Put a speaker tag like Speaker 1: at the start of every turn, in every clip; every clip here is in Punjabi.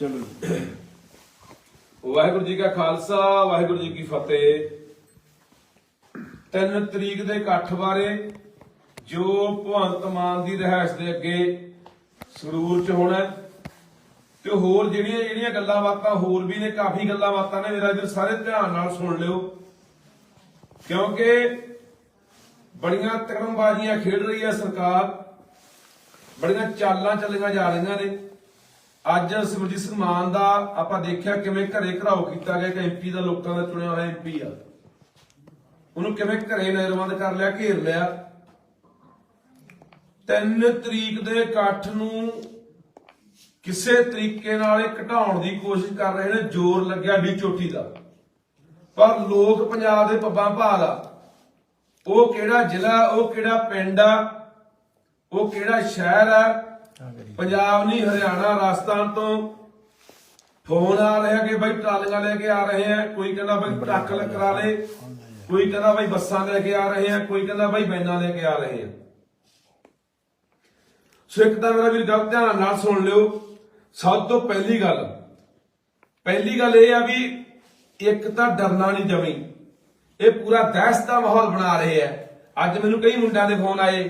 Speaker 1: ਚਲੋ ਜੀ।
Speaker 2: ਵਾਹਿਗੁਰੂ ਜੀ ਕਾ ਖਾਲਸਾ, ਵਾਹਿਗੁਰੂ ਜੀ ਕੀ ਫਤਿਹ। ਤਿੰਨ ਤਰੀਕ ਦੇ ਇਕੱਠ ਬਾਰੇ ਜੋ ਭਵੰਤ ਮਾਨ ਦੀ ਰਹਿائش ਦੇ ਅੱਗੇ ਸਰੂਰ ਚ ਹੋਣਾ ਤੇ ਹੋਰ ਜਿਹੜੀਆਂ ਜਿਹੜੀਆਂ ਗੱਲਾਂ ਬਾਤਾਂ, ਹੋਰ ਵੀ ਨੇ, ਕਾਫੀ ਗੱਲਾਂ ਬਾਤਾਂ ਨੇ, ਮੇਰਾ ਇਧਰ ਸਾਰੇ ਧਿਆਨ ਨਾਲ ਸੁਣ ਲਿਓ। ਕਿਉਂਕਿ ਬੜੀਆਂ ਤਕੜਮਬਾਜ਼ੀਆਂ ਖੇਡ ਰਹੀ ਹੈ ਸਰਕਾਰ, ਬੜੀਆਂ ਚਾਲਾਂ ਚੱਲੀਆਂ ਜਾ ਰਹੀਆਂ ਨੇ। ਅੱਜ ਸਿਮਰਜੀਤ ਸਿੰਘ ਮਾਨ ਦਾ ਆਪਾਂ ਦੇਖਿਆ ਕਿਵੇਂ ਘਰੇ ਘਰਾਓ ਕੀਤਾ ਗਿਆ ਕਿ ਐਮਪੀ ਦਾ ਲੋਕਾਂ ਦਾ ਚੁਣਿਆ ਹੋਇਆ ਐਮਪੀ ਆ। ਉਹਨੂੰ ਕਿਵੇਂ ਘਰੇ ਨਜ਼ਰਬੰਦ ਕਰ ਲਿਆ, ਘੇਰ ਲਿਆ। ਤਿੰਨ ਤਰੀਕ ਦੇ ਇਕੱਠ ਨੂੰ ਕਿਸੇ ਤਰੀਕੇ ਨਾਲ ਇਹ ਘਟਾਉਣ ਦੀ ਕੋਸ਼ਿਸ਼ ਕਰ ਰਹੇ ਨੇ, ਜ਼ੋਰ ਲੱਗਿਆ ਡੀ ਚੋਟੀ ਦਾ। ਪਰ ਲੋਕ ਪੰਜਾਬ ਦੇ ਪੱਬਾਂ ਭਾਲ ਆ। ਉਹ ਕਿਹੜਾ ਜ਼ਿਲ੍ਹਾ, ਉਹ ਕਿਹੜਾ ਪਿੰਡ ਆ, ਉਹ ਕਿਹੜਾ ਸ਼ਹਿਰ ਆ ਪੰਜਾਬ ਨਹੀਂ ਹਰਿਆਣਾ ਰਾਜਸਥਾਨ ਤੋਂ ਫੋਨ ਆ ਰਿਹਾ ਕਿ ਬਈ ਟਰਾਲੀਆਂ ਲੈ ਕੇ ਆ ਰਹੇ ਆ। ਕੋਈ ਕਹਿੰਦਾ ਬਈ ਟਰੱਕ ਕਰਾ ਲੈ ਕੋਈ ਕਹਿੰਦਾ ਬਈ ਬੱਸਾਂ ਲੈ ਕੇ ਆ ਰਹੇ ਆ ਕੋਈ ਕਹਿੰਦਾ ਬਈ ਬੈਨਾਂ ਲੈ ਕੇ ਆ ਰਹੇ ਆ। ਸੋ ਇੱਕ ਤਾਂ ਮੇਰਾ ਵੀਰ ਗੱਲ ਧਿਆਨ ਨਾਲ ਸੁਣ ਲਿਓ। ਸਭ ਤੋਂ ਪਹਿਲੀ ਗੱਲ ਪਹਿਲੀ ਗੱਲ ਇਹ ਆ ਵੀ ਇੱਕ ਤਾਂ ਡਰਨਾ ਨਹੀਂ ਜਮੀ। ਇਹ ਪੂਰਾ ਦਹਿਸ਼ਤ ਦਾ ਮਾਹੌਲ ਬਣਾ ਰਹੇ ਆ। ਅੱਜ ਮੈਨੂੰ ਕਈ ਮੁੰਡਿਆਂ ਦੇ ਫੋਨ ਆਏ।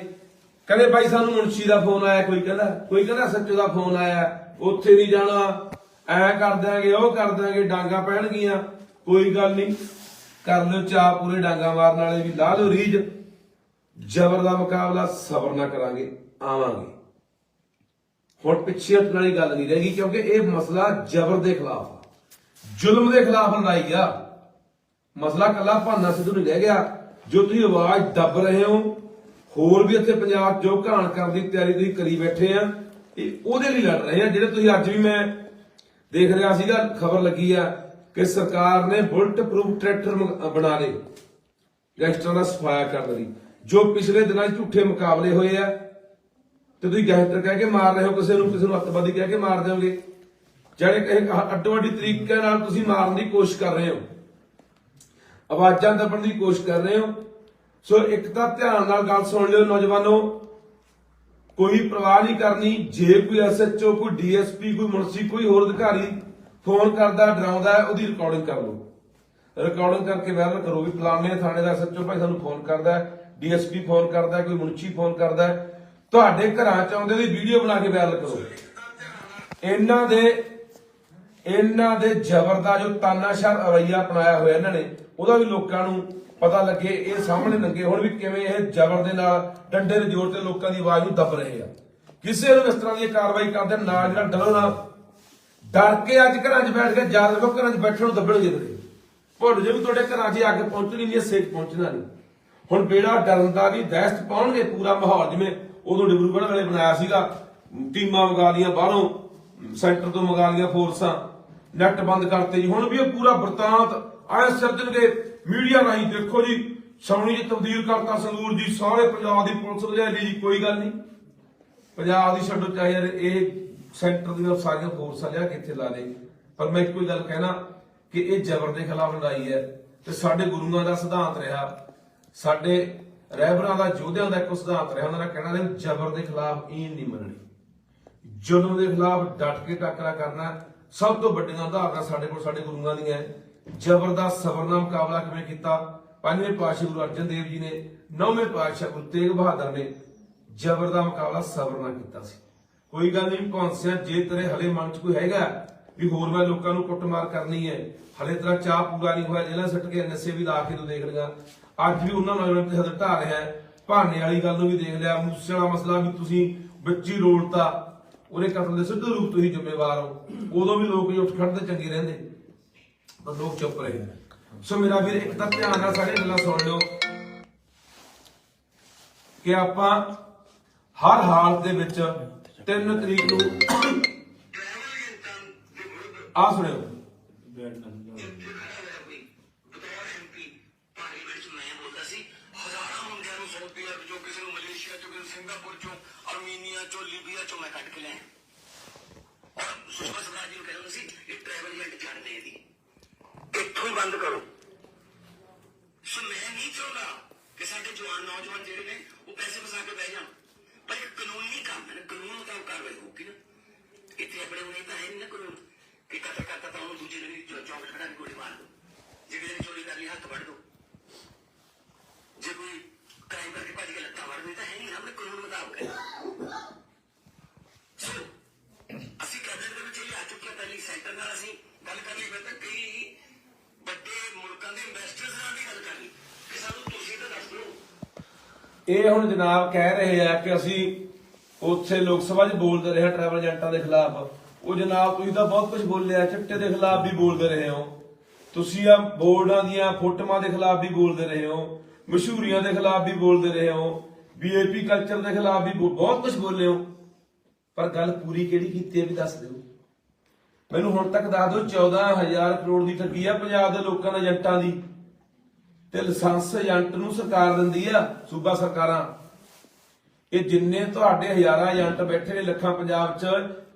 Speaker 2: ਕਹਿੰਦੇ ਬਾਈ ਸਾਨੂੰ ਮੁਨਸ਼ੀ ਦਾ ਫੋਨ ਆਇਆ, ਕੋਈ ਕਹਿੰਦਾ ਕੋਈ ਕਹਿੰਦਾ ਸੱਚੋ ਦਾ ਫੋਨ ਆਇਆ, ਉੱਥੇ ਨਹੀਂ ਜਾਣਾ, ਐ ਕਰ ਦਿਆਂਗੇ, ਉਹ ਕਰ ਦਿਆਂਗੇ, ਡਾਂਗਾ ਪੈਣਗੀਆਂ, ਕੋਈ ਗੱਲ ਨਹੀਂ, ਕਰ ਲਿਓ ਚਾਹ ਪੂਰੇ ਡਾਂਗਾ ਮਾਰਨ ਵਾਲੇ ਵੀ, ਲਾ ਲਿਓ ਰੀਜ ਜ਼ਬਰ ਦਾ ਮੁਕਾਬਲਾ ਸਬਰ ਨਾਲ ਕਰਾਂਗੇ, ਆਵਾਂਗੇ। ਹੁਣ ਪਿੱਛੇ ਹਟਣ ਵਾਲੀ ਗੱਲ ਨਹੀਂ ਰਹੇਗੀ ਕਿਉਂਕਿ ਇਹ ਮਸਲਾ ਜ਼ਬਰ ਦੇ ਖਿਲਾਫ ਆ, ਜ਼ੁਲਮ ਦੇ ਖਿਲਾਫ ਲੜਾਈ ਆ। ਮਸਲਾ ਕੱਲਾ ਭਾਨਾ ਸਿੱਧੂ ਨਹੀਂ ਰਹਿ ਗਿਆ, ਜੋ ਤੁਸੀਂ ਆਵਾਜ਼ ਦੱਬ ਰਹੇ ਹੋ ਹੋਰ ਵੀ ਇੱਥੇ ਪੰਜਾਬ ਜੋ ਘਾਣ ਕਰਨ ਦੀ ਤਿਆਰੀ ਤੁਸੀਂ ਕਰੀ ਬੈਠੇ ਆ, ਇਹ ਉਹਦੇ ਲਈ ਲੜ ਰਹੇ ਆ, ਜਿਹੜੇ ਤੁਸੀਂ ਅੱਜ ਵੀ ਮੈਂ ਦੇਖ ਰਿਹਾ ਸੀਗਾ, ਖਬਰ ਲੱਗੀ ਆ ਕਿ ਸਰਕਾਰ ਨੇ ਬੁਲਟ ਪ੍ਰੂਫ ਟਰੈਕਟਰ ਬਣਾ ਲਏ ਗੈਂਗਸਟਰਾਂ ਦਾ ਸਫਾਇਆ ਕਰਨ ਲਈ, ਜੋ ਪਿਛਲੇ ਦਿਨਾਂ 'ਚ ਝੂਠੇ ਮੁਕਾਬਲੇ ਹੋਏ ਆ, ਤੇ ਤੁਸੀਂ ਗੈਂਗਸਟਰ ਕਹਿ ਕੇ ਮਾਰ ਰਹੇ ਹੋ, ਕਿਸੇ ਨੂੰ ਕਿਸੇ ਨੂੰ ਅੱਤਵਾਦੀ ਕਹਿ ਕੇ ਮਾਰ ਦਿਓਗੇ। ਜਿਹੜੇ ਕਹੇ ਅੱਡੋ ਅੱਡੀ ਤਰੀਕੇ ਨਾਲ ਤੁਸੀਂ ਮਾਰਨ ਦੀ ਕੋਸ਼ਿਸ਼ ਕਰ ਰਹੇ ਹੋ। ਆਵਾਜ਼ਾਂ ਦੱਬਣ ਦੀ ਕੋਸ਼ਿਸ਼ ਕਰ ਰਹੇ ਹੋ। ਸੋ ਇੱਕ ਤਾਂ ਧਿਆਨ ਨਾਲ ਗੱਲ ਸੁਣ ਲਿਓ ਨੌਜਵਾਨੋ, ਕੋਈ ਪਰਵਾਹ ਨਹੀਂ ਕਰਨੀ, ਜੇ ਕੋਈ ਐਸਐਚਓ ਕੋਈ ਡੀਐਸਪੀ ਕੋਈ ਮੁਨਸੀ, ਕੋਈ ਹੋਰ ਅਧਿਕਾਰੀ ਫੋਨ ਕਰਦਾ, ਡਰਾਉਂਦਾ ਉਹਦੀ ਰਿਕਾਰਡਿੰਗ ਕਰ ਲਓ। ਰਿਕਾਰਡਿੰਗ ਕਰਕੇ ਵਾਇਰਲ ਕਰੋ ਵੀ ਫਲਾਣੇ ਥਾਣੇ ਦਾ ਐਸਐਚਓ ਭਾਈ ਸਾਨੂੰ ਫੋਨ ਕਰਦਾ ਹੈ ਡੀਐਸਪੀ ਫੋਨ ਕਰਦਾ ਕੋਈ ਮੁਨਸ਼ੀ ਫੋਨ ਕਰਦਾ ਤੁਹਾਡੇ ਘਰਾਂ ਚ ਆਉਂਦੇ ਦੀ ਵੀਡੀਓ ਬਣਾ ਕੇ ਵਾਇਰਲ ਕਰੋ। ਇਹਨਾਂ ਦੇ ਇਹਨਾਂ ਦੇ ਜ਼ਬਰ ਦਾ ਜੋ ਤਾਨਾਸ਼ਾਹ ਰਵਈਆ ਅਪਣਾਇਆ ਹੋਇਆ ਇਹਨਾਂ ਨੇ, ਉਹਦਾ ਵੀ ਲੋਕਾਂ ਨੂੰ ਪਤਾ ਲੱਗੇ ਇਹ ਸਾਹਮਣੇ ਨੰਗੇ ਹੁਣ ਵੀ ਕਿਵੇਂ ਇਹ ਜ਼ਬਰ ਦੇ ਨਾਲ ਡੰਡੇ ਦੇ ਜ਼ੋਰ ਤੇ ਲੋਕਾਂ ਦੀ ਆਵਾਜ਼ ਨੂੰ ਦੱਬ ਰਹੇ ਆ। ਕਿਸੇ ਨੂੰ ਇਸ ਤਰ੍ਹਾਂ ਦੀ ਕਾਰਵਾਈ ਕਰਦੇ ਨਾ ਜਿਹੜਾ ਡਰੋ ਨਾ, ਡਰ ਕੇ ਅੱਜ ਘਰਾਂ 'ਚ ਬੈਠ ਕੇ ਯਾਦ ਰੱਖੋ, ਘਰਾਂ 'ਚ ਬੈਠਣ ਨੂੰ ਦੱਬਣਗੇ ਬਰੇ ਭੁੱਲ ਜੇ ਵੀ ਤੁਹਾਡੇ ਘਰਾਂ 'ਚ ਅੱਗ ਪਹੁੰਚਣੀ ਨਹੀਂ ਸੇਕ ਪਹੁੰਚਣਾ ਨਹੀਂ। ਹੁਣ ਬੇੜਾ ਡਰਨ ਦਾ ਵੀ ਦਹਿਸ਼ਤ ਪਾਉਣਗੇ ਪੂਰਾ ਮਾਹੌਲ, ਜਿਵੇਂ ਉਦੋਂ ਡਿਬਰੂਗੜ੍ਹ ਵੇਲੇ ਬਣਾਇਆ ਸੀਗਾ, ਟੀਮਾਂ ਮੰਗਾ ਲੀਆਂ ਬਾਹਰੋਂ, ਸੈਂਟਰ ਤੋਂ ਮੰਗਾ ਲੀਆਂ ਫੋਰਸਾਂ, ਨੈਟ ਬੰਦ ਕਰਤੇ ਜੀ। ਹੁਣ ਵੀ ਉਹ ਪੂਰਾ ਵਰਤਾਂਤ, ਆਏ ਸਿਰਜਣਗੇ। ਮੀਡੀਆ ਰਾਹੀਂ ਦੇਖੋ ਜੀ ਸੌਣੀ ਜੀ ਤਬਦੀਲ ਕਰਤਾ ਸੰਗੂਰ ਜੀ, ਸਾਰੇ ਪੰਜਾਬ ਦੀ ਪੁਲਿਸ ਲੈ ਲਈ ਕੋਈ ਗੱਲ ਨਹੀਂ। ਪੰਜਾਬ ਦੀ ਛੱਡੋ, ਚਾਹੇ ਯਾਰ ਇਹ ਸੈਂਟਰ ਦੀਆਂ ਸਾਰੀਆਂ ਫੋਰਸਾਂ ਲਿਆ ਕੇ ਲਾ ਦੇ ਪਰ ਮੈਂ ਇੱਕੋ ਗੱਲ ਕਹਿਣਾ ਕਿ ਇਹ ਜ਼ਬਰ ਦੇ ਖਿਲਾਫ ਲੜਾਈ ਹੈ ਤੇ ਸਾਡੇ ਗੁਰੂਆਂ ਦਾ ਸਿਧਾਂਤ ਰਿਹਾ। ਸਾਡੇ ਰਹਿਬਰਾਂ ਦਾ, ਯੋਧਿਆਂ ਦਾ ਇੱਕ ਸਿਧਾਂਤ ਰਿਹਾ। ਉਹਨਾਂ ਦਾ ਕਹਿਣਾ ਰਿਹਾ, ਜ਼ਬਰ ਦੇ ਖਿਲਾਫ ਈਨ ਨਹੀਂ ਮੰਨਣੀ। ਜ਼ੁਲਮ ਦੇ ਖਿਲਾਫ ਡਟ ਕੇ ਟੱਕਰਾ ਕਰਨਾ ਸਭ ਤੋਂ ਵੱਡੀਆਂ ਉਦਾਹਰਨਾਂ ਸਾਡੇ ਕੋਲ, ਸਾਡੇ ਗੁਰੂਆਂ ਦੀਆਂ ਹੈ। ਜ਼ਬਰ ਦਾ ਸਬਰ ਨਾਲ ਮੁਕਾਬਲਾ ਕਿਵੇਂ ਕੀਤਾ? ਪੰਜਵੇਂ ਪਾਤਸ਼ਾਹ ਗੁਰੂ ਅਰਜਨ ਦੇਵ ਜੀ ਨੇ, ਨੌਵੇਂ ਪਾਤਸ਼ਾਹ ਗੁਰੂ ਤੇਗ ਬਹਾਦਰ ਨੇ ਜ਼ਬਰ ਦਾ ਮੁਕਾਬਲਾ ਸਬਰ ਨਾਲ ਕੀਤਾ ਸੀ। ਕੋਈ ਗੱਲ ਨਹੀਂ ਕੌਂਸਿਆ ਜੇ ਤੇਰੇ ਹਲੇ ਮਨ 'ਚ ਕੋਈ ਹੈਗਾ ਵੀ ਹੋਰ ਮੈਂ ਲੋਕਾਂ ਨੂੰ ਕੁੱਟਮਾਰ ਕਰਨੀ ਹੈ, ਹਲੇ ਤੇਰਾ ਚਾਹ ਪੂਰਾ ਨਹੀਂ ਹੋਇਆ ਜੇਲਾਂ ਸੱਟ ਕੇ ਨਸ਼ੇ ਵੀ ਲਾ ਕੇ ਤੂੰ ਦੇਖ ਲਿਆ ਅੱਜ ਵੀ ਉਹਨਾਂ ਨੌਜਵਾਨਾਂ ਤੇ ਹੱਥ ਢਾ ਰਿਹਾ ਹੈ ਭਾਨੇ ਵਾਲੀ ਗੱਲ ਨੂੰ ਵੀ ਦੇਖ ਲਿਆ, ਮੂਸੇ ਵਾਲਾ ਮਸਲਾ ਵੀ ਤੁਸੀਂ ਵਿੱਚ ਰੋੜਤਾ ਉਹਦੇ ਕਤਲ ਦੇ ਸਿੱਧੇ ਰੂਪ ਤੁਸੀਂ ਜ਼ਿੰਮੇਵਾਰ ਹੋ। ਉਦੋਂ ਵੀ ਲੋਕ ਉੱਠ ਖੜਦੇ ਚੰਗੇ ਰਹਿੰਦੇ। ਪਰ ਲੋਕ ਚੁੱਪ ਰਹੇ। ਸੋ ਮੇਰਾ ਵੀਰ, ਇੱਕ ਤਾਂ ਧਿਆਨ ਨਾਲ ਸਾਰੀਆਂ ਗੱਲਾਂ ਸੁਣ ਲਿਓ ਕਿ ਆਪਾਂ ਹਰ ਹਾਲਤ ਦੇ ਵਿੱਚ 3 ਤਰੀਕ ਨੂੰ ਆ ਸੁਣਿਓ।
Speaker 3: ਸਿੰਗਾਪੁਰ ਚੋਂ ਅਰਮੀਨੀਆ ਚੋਂ ਲੀਬੀਆ ਚੋਂ ਮੈਂ ਕੱਢ ਕੇ ਲਿਆ ਸੁਸ਼ਮਾ ਸਵਰਾਜ ਨੂੰ ਕਹਿੰਦਾ ਸੀ ਇਹ ਟ੍ਰੈਵਲ ਏਜੰਟ ਛੱਡ ਦੇ ਇਹਦੀ ਇੱਥੋਂ ਹੀ ਬੰਦ ਕਰੋ ਸੋ ਮੈਂ ਨਹੀਂ ਚਾਹੁੰਦਾ ਕਿ ਸਾਡੇ ਜਵਾਨ ਨੌਜਵਾਨ ਜਿਹੜੇ ਨੇ ਉਹ ਪੈਸੇ ਫਸਾ ਕੇ ਬਹਿ ਜਾਣ ਪਰ ਇੱਕ ਕਾਨੂੰਨੀ ਕੰਮ ਹੈ ਨਾ, ਕਾਨੂੰਨ ਮੁਤਾਬਕ ਕਾਰਵਾਈ ਹੋਊਗੀ ਨਾ ਇੱਥੇ ਆਪਣੇ ਹੁਣੇ ਤਾਂ ਹੈ ਨਹੀਂ ਨਾ ਕਾਨੂੰਨ ਚ- ਚੌਂਕ 'ਚ ਖੜਾ ਕੇ ਗੋਲੀ ਮਾਰ ਦੋ ਜੇ ਕਿਸੇ ਨੇ ਚੋਰੀ ਕਰ ਲਈ ਹੱਥ ਵੱਢ ਦੋ ਜੇ ਕੋਈ ਕ੍ਰਾਈਮ ਕਰਕੇ ਭੱਜ ਕੇ ਲੱਤਾਂ ਵੱਢ ਦੇ ਤਾਂ ਹੈ ਨਹੀਂ ਆਪਣੇ ਕਾਨੂੰਨ ਮੁਤਾਬਕ ਹੈ ਸੋ ਅਸੀਂ ਕੈਬਨਿਟ ਦੇ ਵਿੱਚ ਇਹ ਆ ਚੁੱਕੇ ਹਾਂ ਪਹਿਲੀ ਸੈਂਟਰ ਨਾਲ ਅਸੀਂ ਗੱਲ ਕਰ ਲਈ ਫਿਰ ਤਾਂ ਕਈ
Speaker 2: ਇਹ ਹੁਣ ਜਨਾਬ ਕਹਿ ਰਹੇ ਆ ਕਿ ਅਸੀਂ ਉੱਥੇ ਲੋਕ ਸਭਾ 'ਚ ਬੋਲਦੇ ਰਹੇ ਟਰੈਵਲ ਏਜੰਟਾਂ ਦੇ ਖਿਲਾਫ। ਉਹ ਜਨਾਬ ਤੁਸੀਂ ਤਾਂ ਬਹੁਤ ਕੁਝ ਬੋਲਿਆ, ਚਿੱਟੇ ਦੇ ਖਿਲਾਫ ਵੀ ਬੋਲਦੇ ਰਹੇ ਹੋ। ਤੁਸੀਂ ਆ ਬੋਰਡਾਂ ਦੀਆਂ ਫੋਟੋਆਂ ਦੇ ਖਿਲਾਫ ਵੀ ਬੋਲਦੇ ਰਹੇ ਹੋ, ਮਸ਼ਹੂਰੀਆਂ ਦੇ ਖਿਲਾਫ ਵੀ ਬੋਲਦੇ ਰਹੇ ਹੋ ਬੀਏਪੀ ਕਲਚਰ ਦੇ ਖਿਲਾਫ ਵੀ ਬਹੁਤ ਕੁਝ ਬੋਲੇ ਹੋ। ਪਰ ਗੱਲ ਪੂਰੀ ਕਿਹੜੀ ਕੀਤੀ ਹੈ ਵੀ ਦੱਸ ਦਿਓ। ਮੈਨੂੰ ਹੁਣ ਤੱਕ ਦੱਸ ਦਿਓ 14000 ਕਰੋੜ ਦੀ ਠੱਗੀ ਆ ਪੰਜਾਬ ਦੇ ਲੋਕਾਂ ਦੇ ਏਜੰਟਾਂ ਦੀ। ਤੇ ਲਾਇਸੈਂਸ ਏਜੰਟ ਨੂੰ ਸਰਕਾਰ ਦਿੰਦੀ ਆ ਸੂਬਾ ਸਰਕਾਰਾਂ। ਇਹ ਜਿੰਨੇ ਤੁਹਾਡੇ ਹਜ਼ਾਰਾਂ ਏਜੰਟ ਬੈਠੇ ਨੇ ਲੱਖਾਂ ਪੰਜਾਬ 'ਚ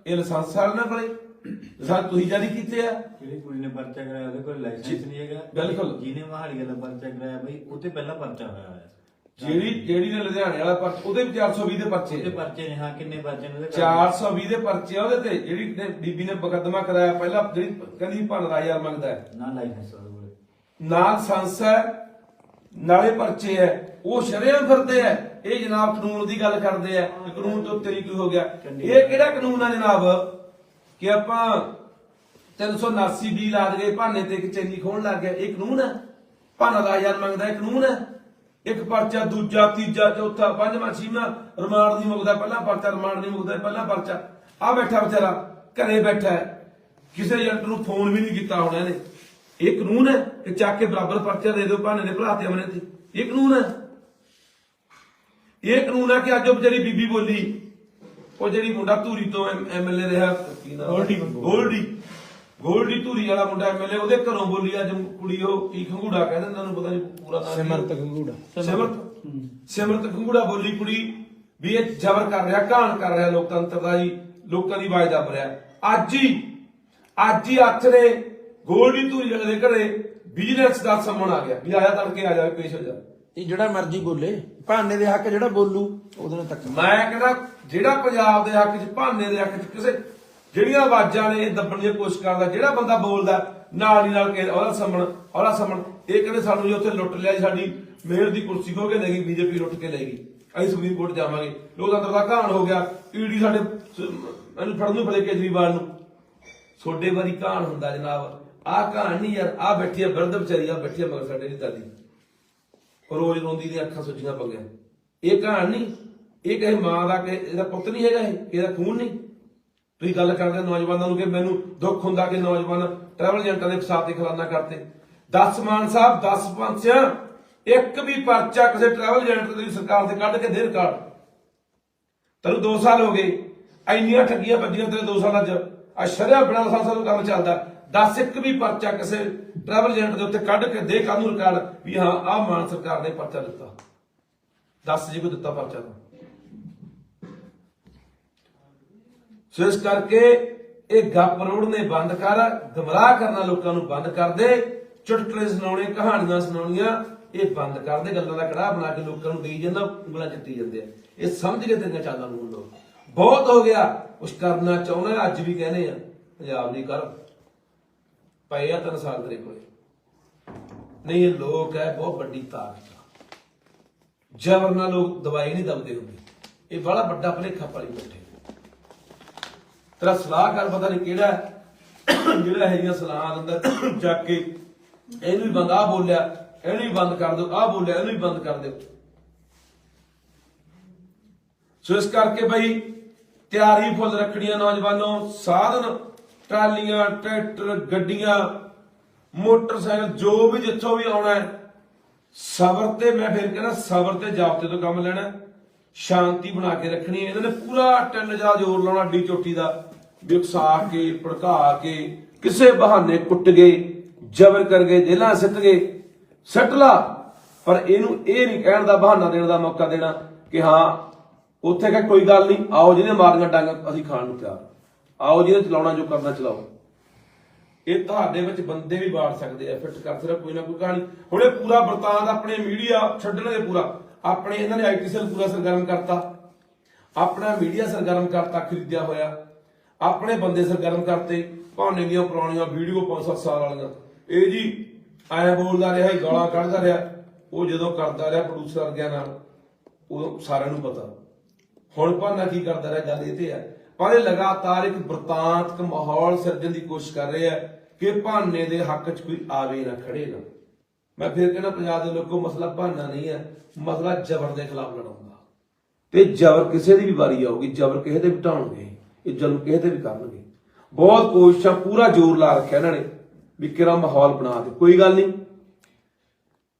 Speaker 2: ਇਹ ਲਾਇਸੈਂਸ ਵਾਲਿਆਂ ਕੋਲੇ ਲਾਇਸੈਂਸ ਤੁਸੀਂ ਜਾਰੀ ਕੀਤੇ ਆ।
Speaker 1: ਜਿਹੜੀ ਕੁੜੀ ਨੇ ਪਰਚਾ ਕਰਾਇਆ? ਉਹਦੇ ਕੋਲ ਲਾਇਸੈਂਸ ਨਹੀਂ ਹੈਗਾ।
Speaker 2: ਬਿਲਕੁਲ।
Speaker 1: ਜਿਹਨੇ ਮਹਾਲੀ ਵਾਲਾ ਪਰਚਾ ਕਰਾਇਆ ਬਈ ਉੱਤੇ ਪਹਿਲਾਂ ਪਰਚਾ ਹੋਇਆ ਹੋਇਆ।
Speaker 2: ਜਿਹੜੀ ਜਿਹੜੀ ਨੇ ਲੁਧਿਆਣੇ ਵਾਲਾ ਪਰਚਾ ਉਹਦੇ ਵੀ 420 ਦੇ ਪਰਚੇ
Speaker 1: ਉਹਦੇ
Speaker 2: ਆ।
Speaker 1: ਪਰਚੇ ਨੇ ਹਾਂ ਕਿੰਨੇ ਪਰਚੇ ਨੇ ਉਹਦੇ ਘਰ?
Speaker 2: 420 ਦੇ? ਪਰਚੇ ਆ ਉਹਦੇ ਤੇ। ਜਿਹੜੀ ਨੇ ਬੀਬੀ ਨੇ ਮੁਕੱਦਮਾ ਕਰਾਇਆ ਪਹਿਲਾਂ ਜਿਹੜੀ ਕਹਿੰਦੀ ਭੰਨ ਦਾ ਹਜ਼ਾਰ ਮੰਗਦਾ ਹੈ
Speaker 1: ਨਾ ਲਾਇਸੈਂਸ ਉਹਦੇ
Speaker 2: ਨਾਲ ਸੰਸ ਹੈ ਨਾਲੇ ਪਰਚੇ ਹੈ ਉਹ ਸ਼ਰੇਆਮ ਫਿਰਦੇ ਆ ਇਹ ਜਨਾਬ ਕਾਨੂੰਨ ਦੀ ਗੱਲ ਕਰਦੇ ਆ ਕਿ ਕਾਨੂੰਨ ਤੋਂ ਨਹੀਂ ਕੋਈ ਹੋ ਗਿਆ। ਇਹ ਕਿਹੜਾ ਕਾਨੂੰਨ ਆ ਜਨਾਬ? ਕਿ ਆਪਾਂ 379 ਬੀ ਲਾ ਦਗੇ ਭਾਨੇ ਤੇ ਇੱਕ ਚੈਨੀ ਖੋਣ ਲੱਗ ਗਿਆ। ਇਹ ਕਾਨੂੰਨ ਹੈ? ਭਾਨਾ ਦਾ ਹਜ਼ਾਰ ਮੰਗਦਾ ਇਹ ਕਾਨੂੰਨ ਹੈ? ਇੱਕ ਪਰਚਾ ਦੂਜਾ ਤੀਜਾ ਚੌਥਾ ਪੰਜਵਾਂ ਛੇਵਾਂ ਰਿਮਾਂਡ ਨਹੀਂ ਮੁਕਦਾ ਪਹਿਲਾ ਪਰਚਾ ਰਿਮਾਂਡ ਨਹੀਂ ਮੁਕਦਾ ਪਹਿਲਾ ਪਰਚਾ। ਆ ਬੈਠਾ ਵਿਚਾਰਾ ਘਰੇ ਬੈਠਾ ਹੈ। ਕਿਸੇ ਏਜੰਟ ਨੂੰ ਫੋਨ ਵੀ ਨਹੀਂ ਕੀਤਾ ਹੋਣਾ ਇਹਨੇ। ਇਹ ਕਾਨੂੰਨ ਹੈ ਕਿ ਚੱਕ ਕੇ ਬਰਾਬਰ ਪਰਚਾ ਦੇ ਦਿਓ ਭਾਨੇ ਦੇ ਭਰਾ ਤੇ ਅਮਨੇ ਤੇ। ਇਹ ਕਾਨੂੰਨ ਹੈ। ਇਹ ਕਾਨੂੰਨ ਹੈ ਕਿ ਅੱਜ ਉਹ ਵਿਚਾਰੀ ਬੀਬੀ ਬੋਲੀ ਉਹ ਜਿਹੜੀ ਮੁੰਡਾ ਧੂਰੀ ਤੋਂ ਐਮਐਲਏ ਰਿਹਾ ਗੋਲਡੀ। ਗੋਲਡੀ। ਗੋਲਡੀ ਧੂਰੀ ਵਾਲਾ ਮੁੰਡਾ ਐਮਐਲਏ ਉਹਦੇ ਘਰੋਂ ਬੋਲੀ ਅੱਜ ਕੁੜੀ ਉਹ ਕੀ ਖੰਗੂੜਾ ਕਹਿੰਦੇ ਇਹਨਾਂ ਨੂੰ ਪਤਾ ਨਹੀਂ ਪੂਰਾ ਨਾਮ ਸਿਮਰਤ ਖੰਗੂੜਾ। ਸਿਮਰਤ? ਸਿਮਰਤ ਖੰਗੂੜਾ ਬੋਲੀ ਕੁੜੀ ਵੀ ਇਹ ਜ਼ਬਰ ਕਰ ਰਿਹਾ ਕਾਣ ਕਰ ਰਿਹਾ ਲੋਕਤੰਤਰ ਦਾ ਜੀ ਲੋਕਾਂ ਦੀ ਆਵਾਜ਼ ਦੱਬ ਰਿਹਾ। ਅੱਜ ਹੀ ਅੱਜ ਹੀ ਹੱਥ ਨੇ ਗੋਲਡੀ ਧੂਰੀ ਵਾਲੇ ਦੇ ਘਰੇ ਵਿਜੀਲੈਂਸ ਦਾ ਸਮਣ ਆ ਗਿਆ ਵੀ ਆਇਆ ਤੜਕੇ ਆ ਜਾ ਪੇਸ਼ ਹੋ ਜਾ।
Speaker 4: ਇਹ ਜਿਹੜਾ ਮਰਜ਼ੀ ਬੋਲੇ ਭਾਨੇ ਦੇ ਹੱਕ ਜਿਹੜਾ ਬੋਲੂ ਉਹਦੇ ਨਾਲ ਤੱਕ।
Speaker 2: ਮੈਂ ਕਹਿੰਦਾ ਜਿਹੜਾ ਪੰਜਾਬ ਦੇ ਹੱਕ 'ਚ ਭਾਨੇ ਦੇ ਹੱਕ 'ਚ ਕਿਸੇ ਜਿਹੜੀਆਂ ਆਵਾਜ਼ਾਂ ਨੇ ਇਹ ਦੱਬਣ ਦੀ ਕੋਸ਼ਿਸ਼ ਕਰਦਾ ਜਿਹੜਾ ਬੰਦਾ ਬੋਲਦਾ ਨਾਲ ਹੀ ਨਾਲ ਕੇ ਉਹਦਾ ਸਮਣ ਉਹਦਾ ਸਮਣ ਇਹ ਕਹਿੰਦੇ ਸਾਨੂੰ ਜੇ ਉੱਥੇ ਲੁੱਟ ਲਿਆ ਸਾਡੀ ਮੇਅਰ ਦੀ ਕੁਰਸੀ ਖੋ ਕੇ ਲੈ ਗਈ ਬੀਜੇਪੀ ਲੁੱਟ ਕੇ ਲੈ ਗਈ। ਅਸੀਂ ਸੁਪਰੀਮ ਕੋਰਟ ਜਾਵਾਂਗੇ। ਲੋਕਤੰਤਰ ਦਾ ਘਾਣ ਹੋ ਗਿਆ ਈਡੀ ਸਾਡੇ ਇਹਨੂੰ ਫੜਨ ਨੂੰ ਫੜੇ ਕੇਜਰੀਵਾਲ ਨੂੰ। ਛੋਡੇ ਵਾਰੀ ਘਾਣ ਹੁੰਦਾ ਜਨਾਬ। ਆਹ ਘਾਣ ਨਹੀਂ ਯਾਰ ਆ ਬੈਠੀ ਆ, ਬਿਰਧ ਵਿਚਾਰੀ ਆ ਬੈਠੀ ਆ ਮਗਰ ਸਾਡੇ ਦੀ ਦਾਦੀ। ਰੋਜ਼ ਰੋਂਦੀ ਦੀਆਂ ਅੱਖਾਂ ਸੁੱਜੀਆਂ ਪਈਆਂ। ਇਹ ਕਹਾਣ ਨਹੀਂ ਇਹ ਕਹੇ ਮਾਂ ਦਾ ਕਿ ਇਹਦਾ ਪੁੱਤ ਨਹੀਂ ਹੈਗਾ ਇਹ ਇਹਦਾ ਖੂਨ ਨਹੀਂ। ਤੁਸੀਂ ਗੱਲ ਕਰਦੇ ਨੌਜਵਾਨਾਂ ਨੂੰ ਕਿ ਮੈਨੂੰ ਦੁੱਖ ਹੁੰਦਾ ਕਿ ਨੌਜਵਾਨ ਟਰੈਵਲ ਏਜੰਟਾਂ ਦੇ ਫਸਾਦ ਤੇ ਖਲਾਨਾ ਕਰਦੇ 10 ਮਾਨ ਸਾਹਿਬ 10 ਪੰਚਿਆਂ ਇੱਕ ਵੀ ਪਰਚਾ ਕਿਸੇ ਟਰੈਵਲ ਏਜੰਟ ਦੀ ਸਰਕਾਰ ਤੇ ਕੱਢ ਕੇ ਦੇ ਰਿਕਾਰਡ। ਤੈਨੂੰ 2 ਸਾਲ ਹੋ ਗਏ, ਇੰਨੀਆਂ ਠੱਗੀਆਂ ਵੱਜੀਆਂ ਤੇਰੇ 2 ਸਾਲਾਂ ਚ। ਆ ਸ਼ਰਿਆ ਬਿਨਾਂ ਸਾਲ ਸਾਨੂੰ ਕੰਮ ਚੱਲਦਾ। 10 ਇੱਕ ਵੀ ਪਰਚਾ ਕਿਸੇ ਟਰੈਵਲ ਏਜੰਟ ਦੇ ਉੱਤੇ ਕੱਢ ਕੇ ਦੇ ਕਾਨੂੰਨ ਰਿਕਾਰਡ ਵੀ ਹਾਂ, ਆਹ ਮਾਨ ਸਰਕਾਰ ਨੇ ਪਰਚਾ ਦਿੱਤਾ। 10 ਜੀ ਕੋ ਦਿੱਤਾ ਪਰਚਾ ਤਾਂ? ਸੋ ਇਸ ਕਰਕੇ ਇਹ ਗੱਪ ਰੋੜ ਨੇ ਬੰਦ ਕਰ, ਗਮਰਾਹ ਕਰਨਾ ਲੋਕਾਂ ਨੂੰ ਬੰਦ ਕਰ ਦੇ, ਚੁਟਕਲੇ ਸੁਣਾਉਣੇ, ਕਹਾਣੀਆਂ ਸੁਣਾਉਣੀਆਂ, ਇਹ ਬੰਦ ਕਰ ਦੇ, ਗੱਲਾਂ ਦਾ ਕੜਾਹ ਬਣਾ ਕੇ ਲੋਕਾਂ ਨੂੰ ਦੇਈ ਜਾਂਦਾ, ਉਂਗਲਾਂ ਚੱਟੀ ਜਾਂਦੇ ਆ। ਇਹ ਸਮਝ ਕੇ ਤੇਰੀਆਂ ਚਾਲਾਂ ਨੂੰ ਲੋਕ ਬਹੁਤ ਹੋ ਗਿਆ, ਕੁਛ ਕਰਨਾ ਚਾਹੁੰਦਾ, ਅੱਜ ਵੀ ਕਹਿੰਦੇ ਆ, ਪੰਜਾਬ ਨਹੀਂ ਕਰ। ਪਏ ਆ ਤਿੰਨ ਸਾਲ ਤੇਰੇ ਕੋਲੇ। ਨਹੀਂ, ਇਹ ਲੋਕ ਹੈ, ਬਹੁਤ ਵੱਡੀ ਤਾਕਤ ਆ। ਜ਼ਬਰ ਨਾਲ ਲੋਕ ਦਵਾਈ ਨਹੀਂ ਦਬਦੇ ਹੁੰਦੇ। ਇਹ ਬੜਾ ਵੱਡਾ ਭਲੇਖਾ ਪਾਲੀ ਬੈਠੇ ਤੇਰਾ ਸਲਾਹਕਾਰ ਪਤਾ ਨਹੀਂ ਕਿਹੜਾ ਜਿਹੜਾ ਇਹ ਜੀਆਂ ਸਲਾਹਾਂ ਦਿੰਦਾ ਚੱਕ ਕੇ ਇਹਨੂੰ ਵੀ ਬੰਦ ਆ ਬੋਲਿਆ, ਇਹਨੂੰ ਵੀ ਬੰਦ ਕਰ ਦਿਓ ਆ ਬੋਲਿਆ, ਇਹਨੂੰ ਵੀ ਬੰਦ ਕਰ ਦਿਓ। ਸੋ ਇਸ ਕਰਕੇ ਬਈ ਤਿਆਰੀ ਫੁੱਲ ਰੱਖਣੀਆਂ ਨੌਜਵਾਨੋ, ਸਾਧਨ ਟਰਾਲੀਆਂ, ਟਰੈਕਟਰ, ਗੱਡੀਆਂ, ਮੋਟਰਸਾਈਕਲ, ਜੋ ਵੀ ਜਿੱਥੋਂ ਵੀ ਆਉਣਾ ਹੈ, ਸਬਰ ਤੇ ਮੈਂ ਫਿਰ ਕਹਿੰਦਾ ਸਬਰ ਤੇ ਜਾਬਤੇ ਤੋਂ ਕੰਮ ਲੈਣਾ ਸ਼ਾਂਤੀ ਬਣਾ ਕੇ ਰੱਖਣੀ ਹੈ। ਇਹਨਾਂ ਨੇ ਪੂਰਾ ਟਿੰਨ ਜਾ ਜ਼ੋਰ ਲਾਉਣਾ ਡੀ ਚੋਟੀ ਦਾ, ਵੀ ਉਕਸਾ ਕੇ, ਭੜਕਾ ਕੇ, ਕਿਸੇ ਬਹਾਨੇ ਕੁੱਟ ਗਏ, ਜ਼ਬਰ ਕਰ ਗਏ ਜੇਲਾਂ ਸਿੱਟ ਗਏ, ਸੱਟ ਲਾ। ਪਰ ਇਹਨੂੰ ਇਹ ਨਹੀਂ ਕਹਿਣ ਦਾ, ਬਹਾਨਾ ਦੇਣ ਦਾ ਮੌਕਾ ਦੇਣਾ ਕਿ ਹਾਂ, ਉੱਥੇ ਕਹ ਕੋਈ ਗੱਲ ਨਹੀਂ, ਆਓ ਜਿਹਨੇ ਮਾਰੀਆਂ ਡਾਂਗਾ, ਅਸੀਂ ਖਾਣ ਨੂੰ ਤਿਆਰ ਆਓ ਜਿਹਨੇ ਚਲਾਉਣਾ ਜੋ ਕਰਨਾ, ਚਲਾਓ। ਇਹ ਤੁਹਾਡੇ ਵਿੱਚ ਬੰਦੇ ਵੀ ਬਾੜ ਸਕਦੇ ਆ ਫਿੱਟ ਕਰ ਸਿਰਫ ਕੋਈ ਨਾ ਕੋਈ ਕਹਾਣੀ। ਹੁਣ ਇਹ ਪੂਰਾ ਵਰਤਾਂਤ ਆਪਣੇ ਮੀਡੀਆ ਛੱਡਣਗੇ ਪੂਰਾ। ਆਪਣੇ ਇਹਨਾਂ ਨੇ ਆਈਟੀ ਸੈੱਲ ਪੂਰਾ ਸਰਗਰਮ ਕਰਤਾ। ਆਪਣਾ ਮੀਡੀਆ ਸਰਗਰਮ ਕਰਤਾ, ਖਰੀਦਿਆ ਹੋਇਆ। ਆਪਣੇ ਬੰਦੇ ਸਰਗਰਮ ਕਰਤੇ। ਭਾਨੇ ਦੀਆਂ ਪੁਰਾਣੀਆਂ ਵੀਡੀਓ 5-7 ਸਾਲ ਵਾਲੀਆਂ। ਇਹ ਜੀ, ਐ ਬੋਲਦਾ ਰਿਹਾ ਗਾਲਾਂ ਕੱਢਦਾ ਰਿਹਾ। ਉਹ ਜਦੋਂ ਕਰਦਾ ਰਿਹਾ ਪ੍ਰੋਡਿਊਸਰ ਵਰਗਿਆਂ ਨਾਲ ਉਹ ਸਾਰਿਆਂ ਨੂੰ ਪਤਾ। ਹੁਣ ਭਾਨਾ ਕੀ ਕਰਦਾ ਰਿਹਾ, ਗੱਲ ਇਹ ਤੇ ਹੈ। ਪਰ ਇਹ ਲਗਾਤਾਰ ਇੱਕ ਵਰਤਾਂਤਕ ਮਾਹੌਲ ਸਿਰਜਣ ਦੀ ਕੋਸ਼ਿਸ਼ ਕਰ ਰਿਹਾ ਕਿ ਭਾਨੇ ਦੇ ਹੱਕ 'ਚ ਕੋਈ ਆਵੇ ਨਾ ਖੜੇ ਨਾ। ਮੈਂ ਫਿਰ ਕਹਿੰਦਾ ਪੰਜਾਬ ਦੇ ਲੋਕੋ, ਮਸਲਾ ਭਾਨਾ ਨਹੀਂ ਹੈ ਮਸਲਾ ਜ਼ਬਰ ਦੇ ਖਿਲਾਫ ਲੜਾਉਣ ਤੇ ਜ਼ਬਰ ਕਿਸੇ ਦੀ ਵੀ ਵਾਰੀ ਆਊਗੀ, ਜ਼ਬਰ ਕਿਸੇ ਤੇ ਵੀ ਇਹ ਜ਼ੁਲਮ ਕਿਸੇ ਤੇ ਵੀ ਕਰਨਗੇ। ਬਹੁਤ ਕੋਸ਼ਿਸ਼ਾਂ ਪੂਰਾ ਜ਼ੋਰ ਲਾ ਰੱਖਿਆ ਇਹਨਾਂ ਨੇ ਵੀ ਕਿਹੜਾ ਮਾਹੌਲ ਬਣਾ ਦੇ। ਕੋਈ ਗੱਲ ਨਹੀਂ।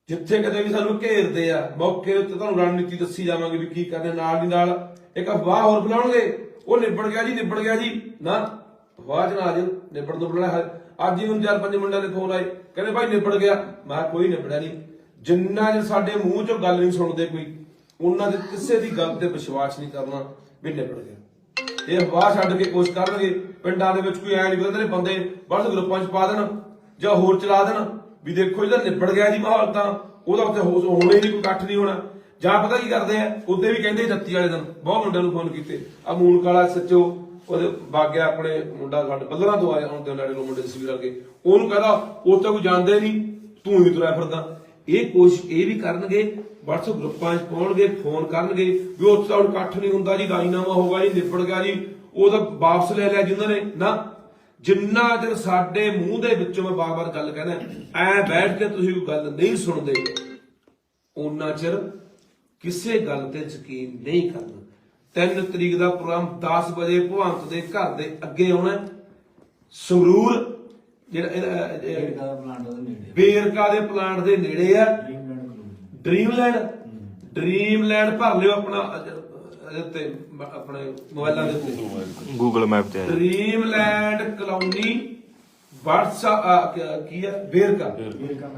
Speaker 2: ਜਿੱਥੇ ਕਦੇ ਵੀ ਸਾਨੂੰ ਘੇਰਦੇ ਆ, ਮੌਕੇ ਉੱਤੇ ਤੁਹਾਨੂੰ ਰਣਨੀਤੀ ਦੱਸੀ ਜਾਵਾਂਗੇ ਵੀ ਕੀ ਕਰਨਾ, ਨਾਲ ਦੀ ਨਾਲ ਇੱਕ ਅਫਵਾਹ ਹੋਰ ਬਣਾਉਣਗੇ ਉਹ ਨਿਬੜ ਗਿਆ ਜੀ, ਨਿਬੜ ਗਿਆ ਜੀ। ਨਾ ਅਫਵਾਹ ਚ ਨਾ ਆ ਜਾਓ ਨਿਬੜ ਤੋਂ ਬਣਾ ਅੱਜ ਹੀ ਹੁਣ ਚਾਰ ਪੰਜ ਮੁੰਡਿਆਂ ਦੇ ਫੋਨ ਆਏ। ਕਹਿੰਦੇ ਭਾਈ ਨਿਬੜ ਗਿਆ। ਮੈਂ ਕਿਹਾ ਕੋਈ ਨਿਬੜਿਆ ਨਹੀਂ। ਜਿੰਨਾ ਚਿਰ ਸਾਡੇ ਮੂੰਹ ਚੋਂ ਗੱਲ ਨਹੀਂ ਸੁਣਦੇ ਕੋਈ, ਉਹਨਾਂ ਦੇ ਕਿਸੇ ਦੀ ਗੱਲ ਤੇ ਵਿਸ਼ਵਾਸ ਨਹੀਂ ਕਰਨਾ ਵੀ ਨਿਬੜ ਗਿਆ। ਇਹ ਅਫਵਾਹ ਛੱਡ ਕੇ ਕੋਸ਼ਿਸ਼ ਕਰਨਗੇ। ਪਿੰਡਾਂ ਦੇ ਵਿੱਚ ਕੋਈ ਐ ਨਹੀਂ ਕਹਿੰਦੇ ਨੇ, ਬੰਦੇ ਬਸ ਗਰੁੱਪਾਂ 'ਚ ਪਾ ਦੇਣ ਜਾਂ ਹੋਰ ਚਲਾ ਦੇਣ। ਵੀ ਦੇਖੋ ਇਹਦਾ ਨਿਬੜ ਗਿਆ ਜੀ ਮਾਹੌਲ ਤਾਂ। ਉਹਦਾ ਉੱਤੇ ਹੋਣਾ ਹੀ ਨਹੀਂ, ਕੋਈ ਇਕੱਠ ਨਹੀਂ ਹੋਣਾ। ਜਾਂ ਪਤਾ ਕੀ ਕਰਦੇ ਆ? ਉਹਦੇ ਵੀ ਕਹਿੰਦੇ ਜੱਤੀ ਵਾਲੇ ਦਿਨ। ਬਹੁਤ ਮੁੰਡਿਆਂ ਨੂੰ ਫੋਨ ਕੀਤੇ। ਆ ਮੂਲ ਕਾਲਾ ਸੱਚੋ, ਉਹਦੇ ਬਾਗਿਆ ਆਪਣੇ ਮੁੰਡਾ ਸਾਡੇ ਬੱਲਰਾਂ ਤੋਂ ਆਇਆ ਹੁਣ ਤੇ ਲੜੇ ਨੂੰ ਮੁੰਡੇ ਤਸਵੀਰ ਆ ਉਹਨੂੰ ਕਹਦਾ, ਉਹ ਤਾਂ ਕੋਈ ਜਾਣਦੇ ਨਹੀਂ, ਤੂੰ ਹੀ ਤੁਰਿਆ ਫਿਰਦਾ। ਇਹ ਕੋਸ਼ਿਸ਼ ਇਹ ਵੀ ਕਰਨਗੇ, WhatsApp ਗਰੁੱਪਾਂ 'ਚ ਪਾਉਣਗੇ, ਫੋਨ ਕਰਨਗੇ, ਵੀ ਉੱਥੇ ਤਾਂ ਹੁਣ ਇਕੱਠ ਨਹੀਂ ਹੁੰਦਾ ਜੀ, ਰਾਜੀਨਾਮਾ ਹੋਗਾ ਜੀ, ਨਿਬੜ ਗਿਆ ਜੀ, ਉਹ ਤਾਂ ਵਾਪਸ ਲੈ ਲਿਆ ਜਿੰਨਾਂ ਨੇ। ਨਾ, ਜਿੰਨਾ ਚਿਰ ਸਾਡੇ ਮੂੰਹ ਦੇ ਵਿੱਚੋਂ ਮੈਂ ਬਾਰ-ਬਾਰ ਗੱਲ ਕਹਿੰਦਾ ਐ ਬੈਠ ਕੇ ਤੁਸੀਂ ਕੋਈ ਗੱਲ ਨਹੀਂ ਸੁਣਦੇ ਉਹਨਾਂ ਚਿਰ ਕਿਸੇ ਗੱਲ ਤੇ ਯਕੀਨ ਨਹੀਂ ਕਰਨਾ। 3 ਤਰੀਕ ਦਾ ਪ੍ਰੋਗਰਾਮ 10 ਵਜੇ ਭਵੰਤ ਦੇ ਘਰ ਦੇ ਅੱਗੇ ਆਉਣਾ ਸੰਗਰੂਰ ਜਿਹੜਾ ਬੇਰਕਾ ਦੇ ਪਲਾਂਟ ਦੇ ਨੇੜੇ ਆ।
Speaker 1: ਡ੍ਰੀਮਲੈਂਡ
Speaker 2: ਡ੍ਰੀਮਲੈਂਡ ਭਰ ਲਿਓ ਆਪਣਾ ਬ- ਆਪਣੇ ਮੋਬਾਈਲਾਂ ਦੇ ਉੱਤੇ।
Speaker 5: ਗੂਗਲ ਮੈਪ ਤੇ
Speaker 2: ਡ੍ਰੀਮਲੈਂਡ ਕਲੋਨੀ WhatsApp ਕੀ ਹੈ Verka.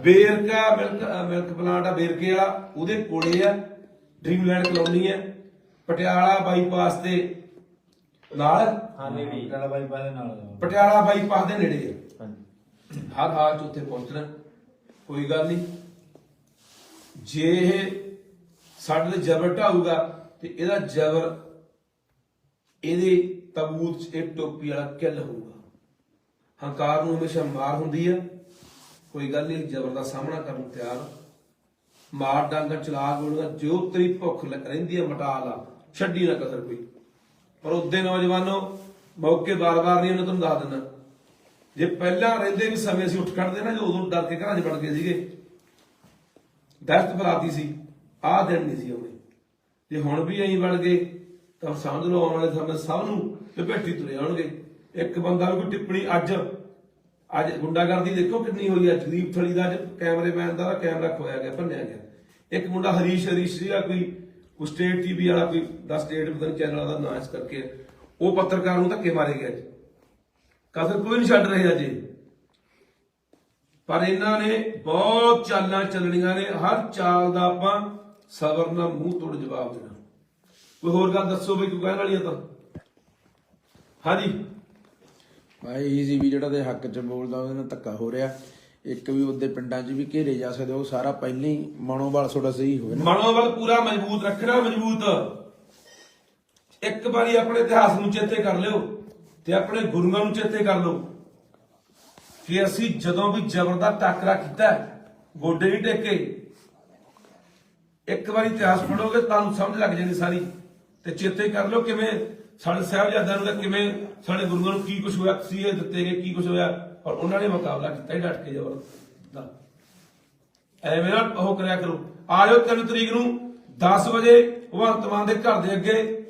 Speaker 2: Verka. Milk milk plant ਆ ਬੇਰਕੇ ਵਾਲਾ ਉਹਦੇ ਕੋਲੇ ਆ। ਡ੍ਰੀਮਲੈਂਡ ਕਲੋਨੀ ਹੈ। ਪਟਿਆਲਾ ਬਾਈਪਾਸ ਤੇ ਨਾਲ।
Speaker 1: ਹਾਂ ਨੇੜੇ ਕਾਲਾ ਬਾਈ ਬਾਦੇ ਨਾਲ।
Speaker 2: ਪਟਿਆਲਾ ਬਾਈਪਾਸ ਦੇ ਨੇੜੇ ਆ
Speaker 1: ਹਾਂਜੀ।
Speaker 2: ਹਰ ਹਾਲ ਚ ਉੱਥੇ ਪਹੁੰਚਣਾ ਕੋਈ ਗੱਲ ਨਹੀਂ। ਜੇ ਇਹ ਸਾਡੇ ਤੇ ਜ਼ਬਰ ਢਾਊਗਾ ਤੇ ਇਹਦਾ ਜ਼ਬਰ ਇਹਦੇ ਤਬੂਤ ਚ ਇੱਕ ਟੋਪੀ ਵਾਲਾ ਕਿੱਲ ਹੋਊਗਾ। ਹੰਕਾਰ ਨੂੰ ਹਮੇਸ਼ਾ ਮਾਰ ਹੁੰਦੀ ਆ ਕੋਈ ਗੱਲ ਨਹੀਂ ਜ਼ਬਰ ਦਾ ਸਾਹਮਣਾ ਕਰਨ ਤਿਆਰ। ਮਾਰ ਡਾਂਗਾ ਚਲਾ ਗੋਲੀਆਂ ਜੋ ਤੇਰੀ ਭੁੱਖ ਰਹਿੰਦੀ ਆ ਮਟਾ ਲਾ, ਛੱਡੀ ਨਾ ਕਸਰ ਕੋਈ। ਪਰ ਉਹਦੇ ਨੌਜਵਾਨੋ, ਮੌਕੇ ਬਾਰ-ਬਾਰ ਨਹੀਂ, ਉਹਨਾਂ ਤੁਹਾਨੂੰ ਦੱਸ ਦਿੰਦਾ। ਜੇ ਪਹਿਲਾਂ ਰਹਿੰਦੇ ਵੀ ਸਮੇਂ ਅਸੀਂ ਉੱਠ ਖੜਦੇ ਨਾ ਜੋ ਉਦੋਂ ਡਰ ਕੇ ਘਰਾਂ 'ਚ ਵੜ ਗਏ ਸੀਗੇ। ਦਹਿਸ਼ਤ ਫੈਲਾਤੀ ਸੀ, ਆਹ ਦਿਨ ਨਹੀਂ ਸੀ ਆਉਣੇ। ਜੇ ਹੁਣ ਵੀ ਐਂ ਵੜ ਗਏ, ਤਾਂ ਸਮਝ ਲਓ ਆਉਣ ਵਾਲੇ ਸਮੇਂ ਸਭ ਨੂੰ ਲਪੇਟੀ ਤੁਰੇ ਆਉਣਗੇ। ਇੱਕ ਬੰਦਾ ਵੀ ਕੋਈ ਟਿੱਪਣੀ ਅੱਜ ਅੱਜ ਗੁੰਡਾਗਰਦੀ ਦੇਖੋ ਕਿੰਨੀ ਹੋਈ ਹੈ ਜਦੀਪ ਥਲੀ ਦਾ ਅੱਜ ਕੈਮਰੇਮੈਨ ਦਾ, ਕੈਮਰਾ ਖੋਇਆ ਗਿਆ, ਭੰਨਿਆ ਗਿਆ। ਇੱਕ ਮੁੰਡਾ ਹਰੀਸ਼ ਹਰੀਸ਼ ਸੀਗਾ ਕੋਈ ਕੋਈ ਸਟੇਟ ਟੀਵੀ ਵਾਲਾ ਕੋਈ 10 ਸਟੇਟ ਪਤਾ ਨਹੀਂ ਚੈਨਲ ਦਾ ਨਾਂ ਇਸ ਕਰਕੇ। ਉਹ ਪੱਤਰਕਾਰ ਨੂੰ ਧੱਕੇ ਮਾਰੇ ਗਿਆ ਅੱਜ। ਕਸਰ ਕੋਈ ਨਹੀਂ ਛੱਡ ਰਹੇ ਅਜੇ ਪਰ ਇਹਨਾਂ ਨੇ ਬਹੁਤ ਚਾਲਾਂ ਚੱਲਣੀਆਂ ਨੇ। ਹਰ ਚਾਲ ਦਾ ਆਪਾਂ ਸਬਰ ਨਾਲ ਮੂੰਹ ਤੋੜ ਜਵਾਬ ਦੇਣਾ। ਕੋਈ ਹੋਰ ਗੱਲ ਦੱਸੋ ਵੀ ਕੋਈ ਕਹਿਣ ਵਾਲੀ ਆ ਤਾਂ? ਹਾਂਜੀ।
Speaker 4: ਭਾਈ ਸੀ ਵੀ ਜਿਹੜਾ ਦੇ ਹੱਕ 'ਚ ਬੋਲਦਾ, ਉਹਦੇ ਨਾਲ ਧੱਕਾ ਹੋ ਰਿਹਾ। ਇੱਕ ਵੀ ਉਹਦੇ ਪਿੰਡਾਂ 'ਚ ਵੀ ਘੇਰੇ ਜਾ ਸਕਦੇ, ਉਹ ਸਾਰਾ ਪਹਿਲਾਂ ਹੀ ਮਨੋਬਲ ਥੋੜਾ ਸਹੀ ਹੋਵੇ ਨਾ।
Speaker 2: ਮਨੋਬਲ ਪੂਰਾ ਮਜ਼ਬੂਤ ਰੱਖਣਾ, ਮਜ਼ਬੂਤ। ਇੱਕ ਵਾਰੀ ਆਪਣੇ ਇਤਿਹਾਸ ਨੂੰ ਚੇਤੇ ਕਰ ਲਿਓ ਤੇ ਆਪਣੇ ਗੁਰੂਆਂ ਨੂੰ ਚੇਤੇ ਕਰ ਲਓ। ਕਿ ਅਸੀਂ ਜਦੋਂ ਵੀ ਜ਼ਬਰ ਦਾ ਟੱਕਰਾ ਕੀਤਾ, ਗੋਡੇ ਨਹੀਂ ਟੇਕੇ। ਇੱਕ ਵਾਰੀ ਇਤਿਹਾਸ ਪੜੋਗੇ ਤੁਹਾਨੂੰ ਸਮਝ ਲੱਗ ਜਾਣੀ ਸਾਰੀ। ਤੇ ਚੇਤੇ ਕਰ ਲਓ ਕਿਵੇਂ ਸਾਡੇ ਸਾਹਿਬਜ਼ਾਦਿਆਂ ਨੂੰ ਕਿਵੇਂ ਸਾਡੇ ਗੁਰੂਆਂ ਨੂੰ ਕੀ ਕੁਝ ਹੋਇਆ ਸੀ ਦਿੱਤੇ ਗਏ, ਕੀ ਕੁਝ ਹੋਇਆ। ਔਰ ਉਹਨਾਂ ਨੇ ਮੁਕਾਬਲਾ ਕੀਤਾ ਹੀ ਡਟ ਕੇ ਜ਼ਬਰ ਦਾ। ਐਵੇਂ ਨਾ ਉਹ ਕਰਿਆ ਕਰੋ। ਆ ਜਾਓ 3 ਤਰੀਕ ਨੂੰ 10 ਵਜੇ ਭਗਵੰਤ ਮਾਨ ਦੇ ਘਰ ਦੇ ਅੱਗੇ।